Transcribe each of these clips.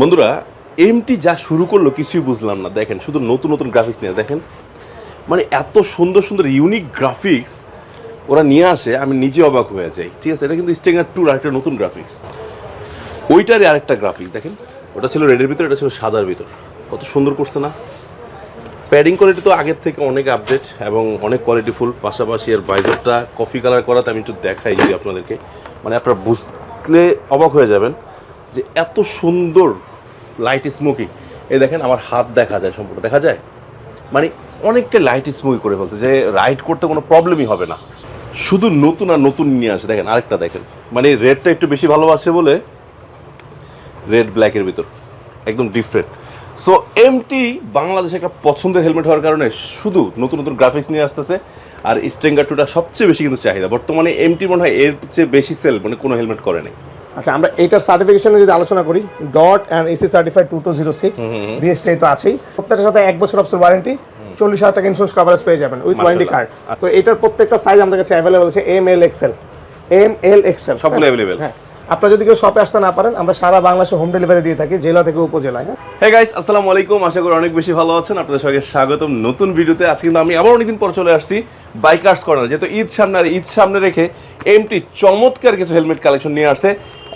বন্ধুরা এমটি যা শুরু করল কিছুই বুঝলাম না। দেখেন, শুধু নতুন নতুন গ্রাফিক্স নিয়ে, দেখেন। মানে এত সুন্দর সুন্দর ইউনিক গ্রাফিক্স ওরা নিয়ে আসে, আমি নিজে অবাক হয়ে যাই। ঠিক আছে, এটা কিন্তু স্টেঙ্গার টুর আরেকটা নতুন গ্রাফিক্স ওইটারই আরেকটা গ্রাফিক্স দেখেন। ওটা ছিল রেডের ভিতর, এটা ছিল সাদার ভিতর। কত সুন্দর করছে না? প্যাডিং কোয়ালিটি তো আগের থেকে অনেক আপডেট এবং অনেক কোয়ালিটিফুল পাশাপাশি এর বাইজারটা কফি কালার করাতে আমি একটু দেখাই যদি আপনাদেরকে। মানে আপনারা বুঝলে অবাক হয়ে যাবেন। যে এত সুন্দর লাইট স্মোকি এই দেখেন আমার হাত দেখা যায় সম্পূর্ণ, দেখা যায়? মানে অনেকটা লাইট স্মোকি করে ফেলছে, যে রাইড করতে কোনো প্রবলেমই হবে না। শুধু নতুন আর নতুন নিয়ে আসে, দেখেন আরেকটা দেখেন। মানে রেডটা একটু বেশি ভালোবাসে বলে রেড ব্ল্যাকের ভিতর, একদম ডিফারেন্ট সো এমটি বাংলাদেশে একটা পছন্দের হেলমেট হওয়ার কারণে শুধু নতুন নতুন গ্রাফিক্স নিয়ে আসতেছে, আর স্ট্রেঙ্গার টুটা সবচেয়ে বেশি কিন্তু চাহিদা। বর্তমানে এমটি মনে হয় এর চেয়ে বেশি সেল মানে কোনো হেলমেট করে নেই। আচ্ছা আমরা এটার সার্টিফিকেশনে যদি আলোচনা করি DOT and AC certified two two zero six BST তো আছেই। প্রত্যেকটার সাথে এক বছর অফিসের ওয়ারেন্টি চল্লিশ হাজার টাকা ইন্স্যুরেন্স কভারেজ পেয়ে যাবেন উইথ ওয়ারেন্টি কার্ড তো এটার প্রত্যেকটা সাইজ আমাদের কাছে অ্যাভেলেবল আছে M L XL M L XL সবগুলো অ্যাভেলেবেল হ্যাঁ। আপনারা যদি কেউ শপে আসতে না পারেন আমরা সারা বাংলাদেশে হোম ডেলিভারি দিয়ে থাকি জেলা থেকে উপজেলায় হ্যাঁ। গাইস আসসালামু আলাইকুম। আশা করি অনেক বেশি ভালো আছেন। আপনাদের সবাইকে স্বাগতম নতুন ভিডিওতে। আজকে কিন্তু আমি আবার অনেকদিন পর চলে আসছি বাইকার্স কর্নার যেহেতু ঈদ সামনে আর ঈদ সামনে রেখে এমটি চমৎকার কিছু হেলমেট কালেকশন নিয়ে আসছে।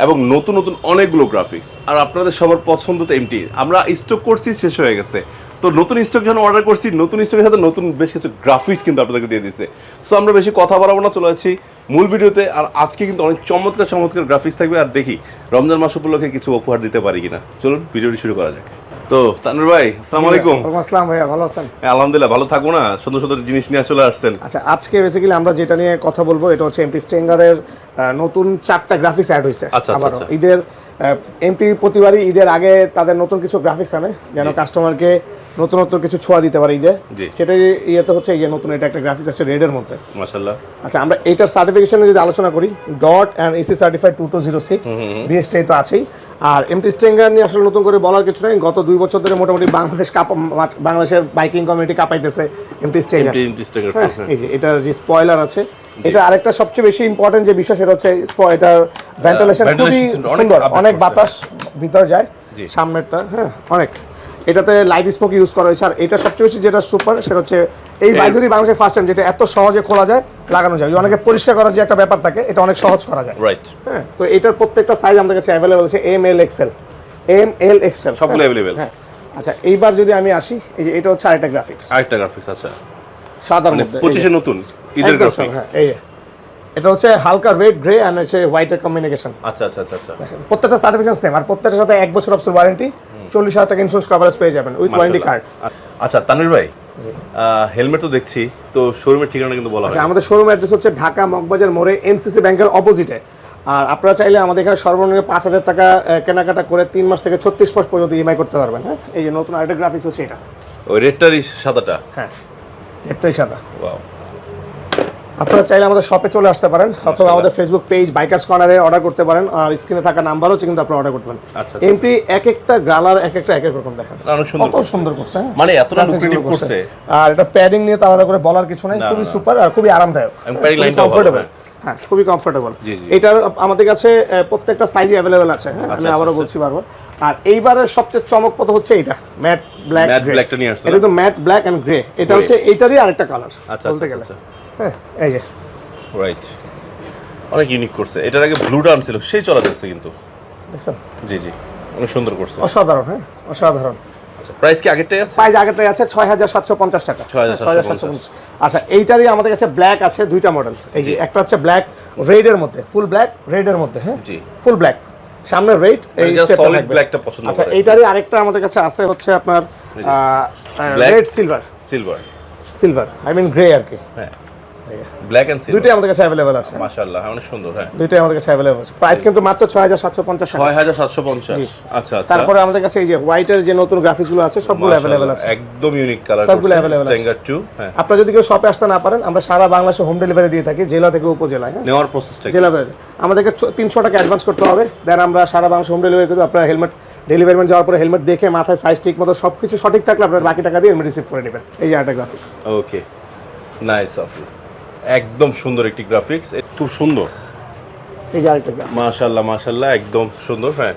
এবং নতুন নতুন অনেকগুলো গ্রাফিক্স আর আপনাদের সবার পছন্দ তো এমটি। আমরা স্টক করছি, শেষ হয়ে গেছে। তো নতুন স্টক যখন অর্ডার করছি নতুন স্টকের সাথে নতুন বেশ কিছু গ্রাফিক্স কিন্তু আপনাদেরকে দিয়ে দিচ্ছে সো আমরা বেশি কথা বাড়াবো না চলে যাচ্ছি মূল ভিডিওতে। আর আজকে কিন্তু অনেক চমৎকার চমৎকার গ্রাফিক্স থাকবে। আর দেখি রমজান মাস উপলক্ষে কিছু উপহার দিতে পারি কিনা। চলুন ভিডিওটি শুরু করা যাক। তো তানভীর ভাই আসসালামু আলাইকুম। আসসালাম ভাইয়া ভালো আছেন? হ্যাঁ, আলহামদুলিল্লাহ ভালো থাকব না। সুন্দর সুন্দর জিনিস নিয়ে চলে আসছেন। আচ্ছা আজকে বেসিক্যালি আমরা যেটা নিয়ে কথা বলব এটা হচ্ছে এমপি স্টেঙ্গারের নতুন চারটা গ্রাফিক্স অ্যাড হয়েছে আচ্ছা। ঈদের এমপি প্রতিবারই ঈদের আগে তাদের নতুন কিছু গ্রাফিক্স আনে যেন কাস্টমারকে নতুন নতুন কিছু ছোঁয়া দিতে পারে ঈদে। সেটাই ইয়েতে হচ্ছে এই যে নতুন এটা একটা গ্রাফিক্স আছে রেডের মধ্যে। আচ্ছা আমরা এইটার সার্টিফিকেশনে যদি আলোচনা করি DOT and AC certified two two zero six BST তো আছেই। আর এমটি স্টেঙ্গার নিয়ে আসলে নতুন করে বলার কিছু নেই গত দুই বছর ধরে মোটামুটি বাংলাদেশ কাপ বাংলাদেশের বাইকিং কমিউনিটি কাপাইতেছে এমটি স্টেঙ্গার এই যে এটার যে স্পয়লার আছে এটা আরেকটা সবচেয়ে বেশি ইম্পর্টেন্ট যে বিষয় সেটা হচ্ছে এটার ভেন্টিলেশন খুবই অনেক সুন্দর অনেক বাতাস ভিতর যায়। সামনেরটা হ্যাঁ অনেক। এটাতে লাইট স্মোক ইউজ করা হয়েছে। আর এটা সবচেয়ে বেশি যেটা সুপার সেটা হচ্ছে এই বাইজারি বাংলাদেশে ফার্স্ট টাইম যেটা এত সহজে খোলা যায় লাগানো যায়। অনেকে পরিষ্কার করার যে একটা ব্যাপার থাকে এটা অনেক সহজ করা যায়। রাইট হ্যাঁ তো এটার প্রত্যেকটা সাইজ আমাদের কাছে অ্যাভেলেবল আছে M L XL M L XL সবগুলো অ্যাভেলেবেল হ্যাঁ। আচ্ছা এইবার যদি আমি আসি এই যে এটা হচ্ছে আরেকটা গ্রাফিক্স আরেকটা গ্রাফিক্স আচ্ছা। সাদার মানে পঁচিশে নতুন ঈদের গ্রাফিক্স হ্যাঁ, এই এটা হচ্ছে হালকা রেড গ্রে অ্যান্ড হচ্ছে হোয়াইটের কম্বিনেশন আচ্ছা আচ্ছা আচ্ছা আচ্ছা। প্রত্যেকটা সার্টিফিকেশন সেম আর প্রত্যেকটার সাথে এক বছর অফিসের ওয়ারেন্টি চল্লিশ হাজার টাকা ইন্স্যুরেন্স কভারেজ পেয়ে যাবেন উইথ ওয়ারেন্টি কার্ড আচ্ছা তানভীর ভাই হেলমেট তো দেখছি তো শোরুমের ঠিকানা কিন্তু বলা আচ্ছা আমাদের শোরুম অ্যাড্রেস হচ্ছে ঢাকা মগবাজার মোড়ে এনসিসি ব্যাংকের অপোজিটে আর আপনারা চাইলে আমাদের এখানে সর্বনিম্ন পাঁচ হাজার টাকা কেনাকাটা করে তিন মাস থেকে ছত্রিশ মাস পর্যন্ত ইএমআই করতে পারবেন হ্যাঁ? এই যে নতুন আরেকটা গ্রাফিক্স হচ্ছে এটা। ওই রেডটারই সাদাটা? হ্যাঁ একটাই সাদা। ওয়াও আপনারা চাইলে আমাদের শপে চলে আসতে পারেন অথবা আমাদের ফেসবুক পেজ বাইকার্স কর্নারে অর্ডার করতে পারেন আর স্ক্রিনে থাকা নাম্বার হচ্ছে কিন্তু আপনারা অর্ডার করতে পারেন। আচ্ছা, আচ্ছা, এমপি এক একটা গ্রালার এক একটা এক এক রকম দেখেন কত সুন্দর করছে হ্যাঁ? মানে এতটা গুলো করছে। আর এটা প্যাডিং নিয়ে তো আলাদা করে বলার কিছু নেই খুবই। সুপার আর খুবই আরামদায়ক। টাও ভালো, কমফোর্টেবল হ্যাঁ। খুবই কমফোর্টেবল। এটার আমাদের কাছে প্রত্যেকটা সাইজই অ্যাভেলেবেল আছে হ্যাঁ? আমি আচ্ছা, আবারও আচ্ছা। বলছি বারবার। আর এইবারের সবচেয়ে চমকপ্রদ হচ্ছে এটা ম্যাট ব্ল্যাক Matte black টা নিয়ে আসছে এটা তো ম্যাট ব্ল্যাক এন্ড গ্রে এটা হচ্ছে এইটারই আরেকটা কালার আচ্ছা বলতে আচ্ছা গেলে। আচ্ছা। হ্যাঁ এই যে। রাইট অনেক ইউনিক করছে। এটার আগে ব্লুটা আনছিল সেই চলা যাচ্ছে কিন্তু। দেখছেন? জি জি। অনেক সুন্দর করছে। অসাধারণ হ্যাঁ অসাধারণ। আচ্ছা প্রাইস কি আগেরটাই আছে? প্রাইস আগেরটাই আছে ছয় হাজার সাতশো পঞ্চাশ। টাকা 6,750 আচ্ছা এইটারই আমাদের কাছে ব্ল্যাক আছে দুইটা মডেল এই যে একটা হচ্ছে ব্ল্যাক রেডের মধ্যে ফুল ব্ল্যাক রেডের মধ্যে হ্যাঁ? জি। ফুল ব্ল্যাক সামনে রেড এই just স্টেপটা solid থাকবে। black টা পছন্দ আচ্ছা এইটারই আরেকটা আমাদের কাছে আছে হচ্ছে আপনার red silver silver silver I mean grey আর কি। হ্যাঁ। ব্ল্যাক এন্ড সিলভার দুইটাই আমাদের কাছে অ্যাভেলেবেল আছে। মাশাআল্লাহ হ্যাঁ, অনেক সুন্দর হ্যাঁ। আমাদের কাছে আছে। প্রাইস কিন্তু মাত্র টাকা। আচ্ছা আচ্ছা। তারপরে আমাদের কাছে এই যে হোয়াইটের যে নতুন গ্রাফিক্সগুলো আছে সবগুলো আছে। একদম ইউনিক কালার সবগুলো আছে। হ্যাঁ। আপনারা যদি কেউ শপে আসতে না পারেন আমরা সারা বাংলাদেশে হোম ডেলিভারি দিয়ে থাকি জেলা থেকে উপজেলায় নেওয়ার প্রসেসটা জেলা আমাদেরকে চ- তিনশো টাকা অ্যাডভান্স করতে হবে। দেন আমরা সারা বাংলাদেশ হোম ডেলিভারি করি আপনার হেলমেট ডেলিভারি ম্যান যাওয়ার পরে হেলমেট দেখে মাথায় সাইজ ঠিক মতো সব কিছু সঠিক থাকলে আপনার বাকি টাকা দিয়ে হেলমেট রিসিভ করে নেবেন। এই যে একটা graphics okay nice of you একদম সুন্দর একটি গ্রাফিক্স খুব সুন্দর। এই যে আরেকটা গ্রাফিক্স মাশাআল্লাহ মাশাআল্লাহ একদম সুন্দর হ্যাঁ।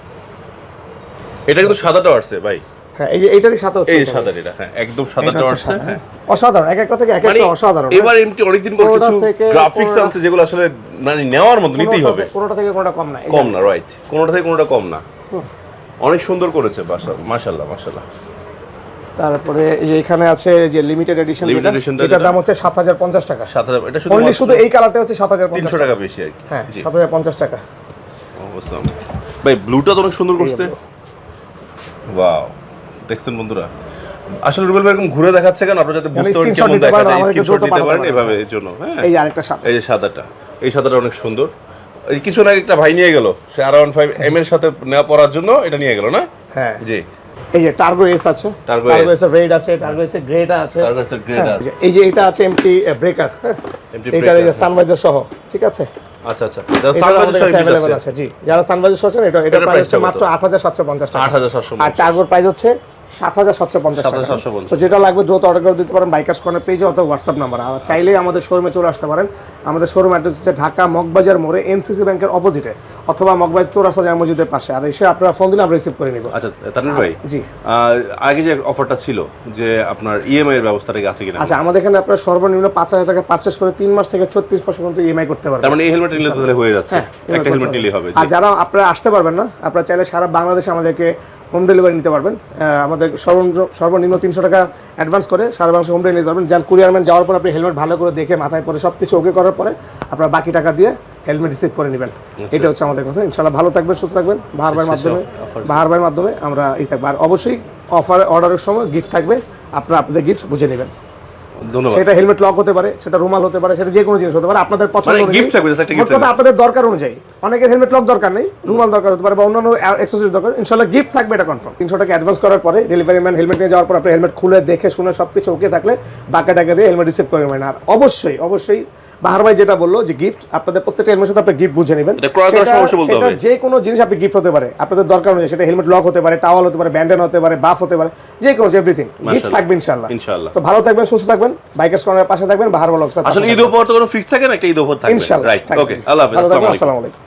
এটা কিন্তু সাদাটাও আসছে ভাই। হ্যাঁ এই যে এইটারই সাথে হচ্ছে এই সাদা এটা হ্যাঁ একদম সাদাটাও আসছে হ্যাঁ। হ্যাঁ। অসাধারণ এক একটা থেকে এক মানে একটা অসাধারণ এবার এমটি অনেকদিন পর কিছু গ্রাফিক্স আনছে যেগুলো আসলে মানে নেওয়ার মতো নিতেই হবে। কোনোটা থেকে কোনোটা কম না কম না রাইট কোনোটা থেকে কোনোটা কম না। অনেক সুন্দর করেছে বাসা মাশাল্লাহ মাশাল্লাহ। তারপরে যে এখানে আছে যে লিমিটেড এডিশন এটার দাম হচ্ছে সাত হাজার পঞ্চাশ টাকা। সাত হাজার এটা শুধু অনলি শুধু এই কালারটা হচ্ছে সাত হাজার তিনশো টাকা। বেশি আর কি। হ্যাঁ জি। সাত হাজার পঞ্চাশ টাকা। অবশ্যই ভাই ব্লুটা তো অনেক সুন্দর করছে। ওয়াও দেখছেন বন্ধুরা? আসলে রুবেল ভাই এরকম ঘুরে দেখাচ্ছে কেন? আপনারা যাতে বুঝতে পারেন কেমন দেখা যায় স্ক্রিনশট দিতে পারেন এভাবে এর জন্য। হ্যাঁ। এই যে আরেকটা সাত এই যে সাদাটা। এই সাদাটা অনেক সুন্দর। এই কিছু না একটা ভাই নিয়ে গেল। সে আর ওয়ান ফাইভ এম এর সাথে নেওয়া পড়ার জন্য এটা নিয়ে গেল না? হ্যাঁ। জি। এই যে টার্গো এস আছে। টার্গো। এস রেড আছে টার্গো এস গ্রেটা আছে। হ্যাঁ, আছে। এই যে এটা আছে এমটি ব্রেকার এটা এই যে সানভাইজার সহ ঠিক আছে? আচ্ছা আচ্ছা। যাচ্ছে আছে। জি। যারা সানভাইজার সহ আছেন এটা এটা প্রাইস মাত্র কত? আট হাজার সাতশো পঞ্চাশ টাকা। 8750 আর টার্গোর প্রাইস হচ্ছে সাত হাজার সাতশো পঞ্চাশ। তো যেটা লাগবে দ্রুত অর্ডার করে দিতে পারেন বাইকার্স কর্নার পেজে অথবা হোয়াটসঅ্যাপ নাম্বার আর চাইলেই আমাদের শোরুমে চলে আসতে পারেন। আমাদের শোরুম অ্যাড্রেস হচ্ছে ঢাকা মগবাজার মোড়ে এনসিসি ব্যাংকের অপোজিটে অথবা মগবাজার চৌরাস্তা জামা মসজিদের পাশে। আর এসে আপনারা ফোন দিলে আমরা রিসিভ করে নিব। আচ্ছা তানভীর ভাই জি। আগে যে অফারটা ছিল যে আপনার ইএমআই এর ব্যবস্থাটা আছে কিনা? আচ্ছা আমাদের এখানে আপনারা সর্বনিম্ন পাঁচ হাজার টাকা পারচেস করে তিন মাস থেকে ছত্রিশ মাস পর্যন্ত ইএমআই করতে পারবেন। তার মানে এই হেলমেট নিলে তাহলে হয়ে যাচ্ছে। হ্যাঁ, একটা হেলমেট নিলেই হবে আর যারা আপনারা আসতে পারবেন না আপনারা চাইলে সারা বাংলাদেশে আমাদেরকে হোম ডেলিভারি নিতে পারবেন। আহ, আমাদের সর্বনিম্ন তিনশো টাকা অ্যাডভান্স করে সারা বাংলাদেশে হোম ডেলিভারি যাবেন যান কুরিয়ারম্যান যাওয়ার পর আপনি হেলমেট ভালো করে দেখে মাথায় পরে সব কিছু ওকে করার পরে আপনার বাকি টাকা দিয়ে হেলমেট রিসিভ করে নেবেন। আচ্ছা। এটা হচ্ছে আমাদের কথা। ইনশাল্লাহ ভালো থাকবেন সুস্থ থাকবেন। ভাইয়ের মাধ্যমে। বাহার মাধ্যমে আমরা এই থাকব। আর অবশ্যই অফার অর্ডারের সময় গিফট থাকবে। আপনারা আপনাদের গিফট বুঝে নেবেন। সেটা হেলমেট লক হতে পারে সেটা রুমাল হতে পারে সেটা যে কোনো জিনিস হতে পারে আপনাদের পছন্দ গিফট কথা আপনাদের দরকার অনুযায়ী। অনেকের হেলমেট লক দরকার নেই রুমাল দরকার হতে পারে বা অন্যান্য এক্সেসরিজ দরকার। ইনশাল্লাহ গিফট থাকবে এটা কনফার্ম তিনশো টাকা অ্যাডভান্স করার পরে ডেলিভারি ম্যান হেলমেট নিয়ে যাওয়ার পর আপনি হেলমেট খুলে দেখে শুনে সব কিছু ওকে থাকলে বাকি টাকা দিয়ে হেলমেট রিসিভ করে নেবেন। আর অবশ্যই অবশ্যই বাহার ভাই যেটা বলল যে গিফট আপনাদের প্রত্যেকটা হেলমেট সাথে আপনি গিফট বুঝে নেবেন। সেটা-। যে কোনো জিনিস আপনি গিফট হতে পারে। আপনাদের দরকার নেই সেটা হেলমেট লক হতে পারে টাওয়াল হতে পারে ব্যান্ডেন হতে পারে বাফ হতে পারে যে কোনো এভরিথিং গিফট থাকবে ইনশাল্লাহ ইনশাআল্লাহ। তো ভালো থাকবেন সুস্থ থাকবেন বাইকার্স কর্নারের পাশে থাকবেন বাহার বলক আসলে ঈদ উপহার তো কোনো ফিক্স থাকে না একটা ঈদ উপহার থাকবে। ইনশাল্লাহ রাইট ওকে আল্লাহ হাফেজ আসসালামু আলাইকুম।